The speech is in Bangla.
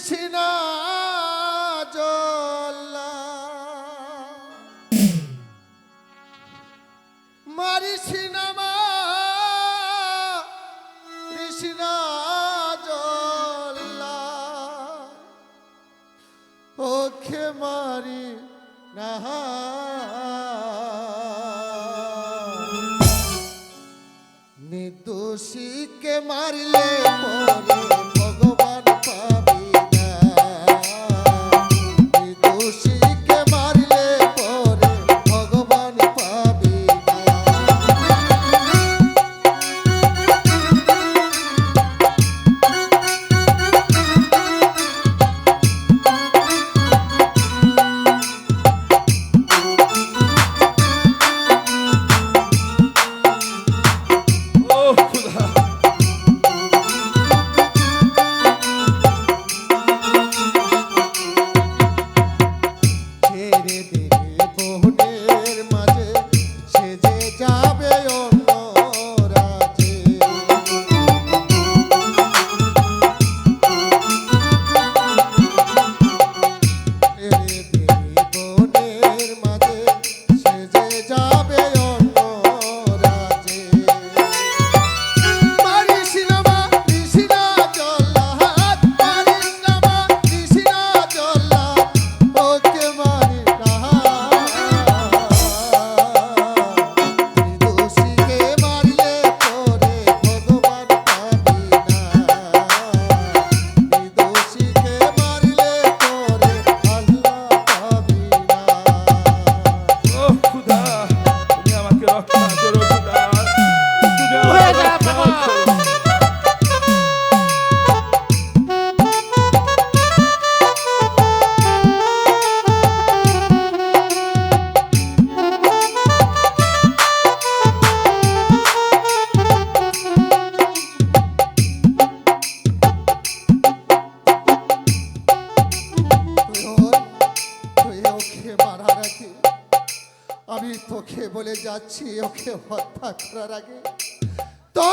তৃষ্ণা জল্লা। মারিস না মা তৃষ্ণা জল্লা। ওখে মারি নাহা নির্দোষীকে মারিলে পরে ভগবান বলে যাচ্ছি ওকে হত্যা করার আগে। তো